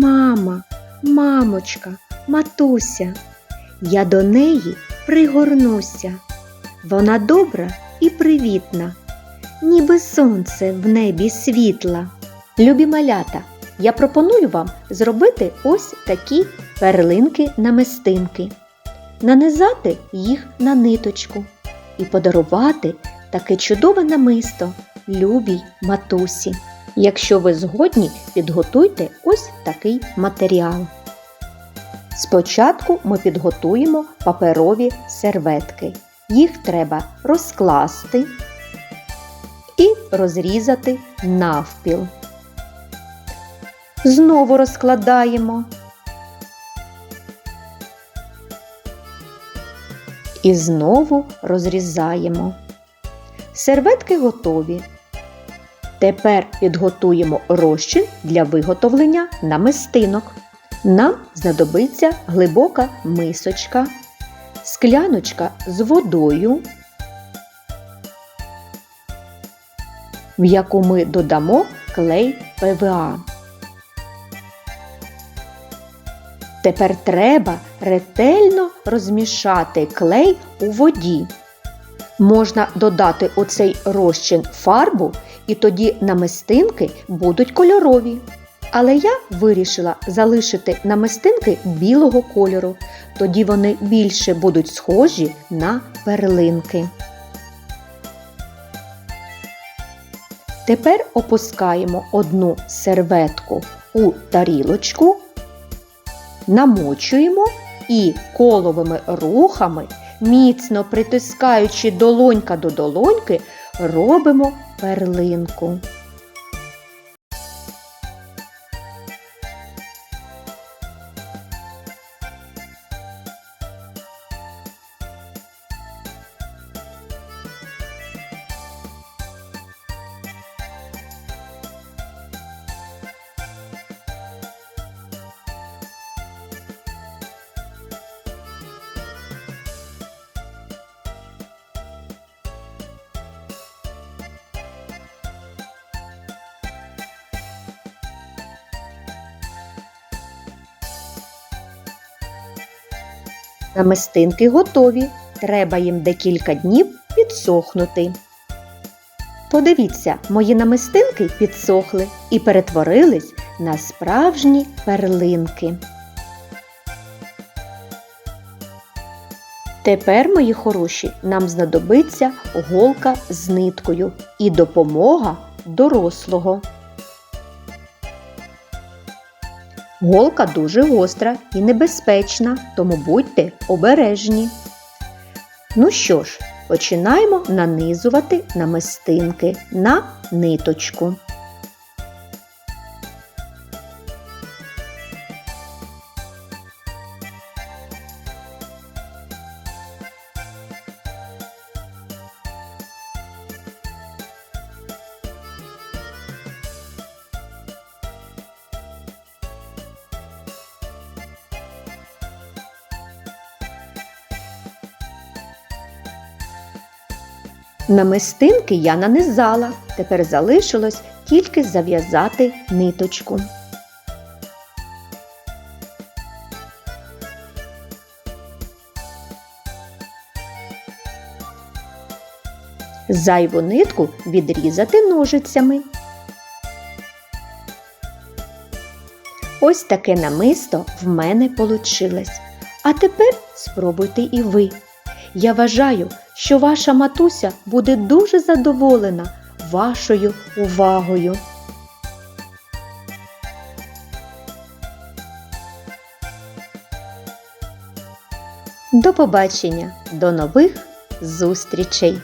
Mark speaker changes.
Speaker 1: Мама, мамочка, матуся, я до неї пригорнуся. Вона добра і привітна, ніби сонце в небі світла. Любі малята, я пропоную вам зробити ось такі перлинки-намистинки, нанизати їх на ниточку і подарувати таке чудове намисто любій матусі. Якщо ви згодні, підготуйте ось такий матеріал. Спочатку ми підготуємо паперові серветки. Їх треба розкласти і розрізати навпіл. Знову розкладаємо. І знову розрізаємо. Серветки готові. Тепер підготуємо розчин для виготовлення намистинок. Нам знадобиться глибока мисочка, скляночка з водою, в яку ми додамо клей ПВА. Тепер треба ретельно розмішати клей у воді. Можна додати у цей розчин фарбу, і тоді намистинки будуть кольорові. Але я вирішила залишити намистинки білого кольору, тоді вони більше будуть схожі на перлинки. Тепер опускаємо одну серветку у тарілочку, намочуємо і коловими рухами, міцно притискаючи долонька до долоньки, робимо перлинку. Намистинки готові. Треба їм декілька днів підсохнути. Подивіться, мої намистинки підсохли і перетворились на справжні перлинки. Тепер, мої хороші, нам знадобиться голка з ниткою і допомога дорослого. Голка дуже гостра і небезпечна, тому будьте обережні. Ну що ж, починаємо нанизувати намистинки на ниточку. Намистинки я нанизала, тепер залишилось тільки зав'язати ниточку. Зайву нитку відрізати ножицями. Ось таке намисто в мене получилось. А тепер спробуйте і ви. Я вважаю, що ваша матуся буде дуже задоволена вашою увагою. До побачення, до нових зустрічей!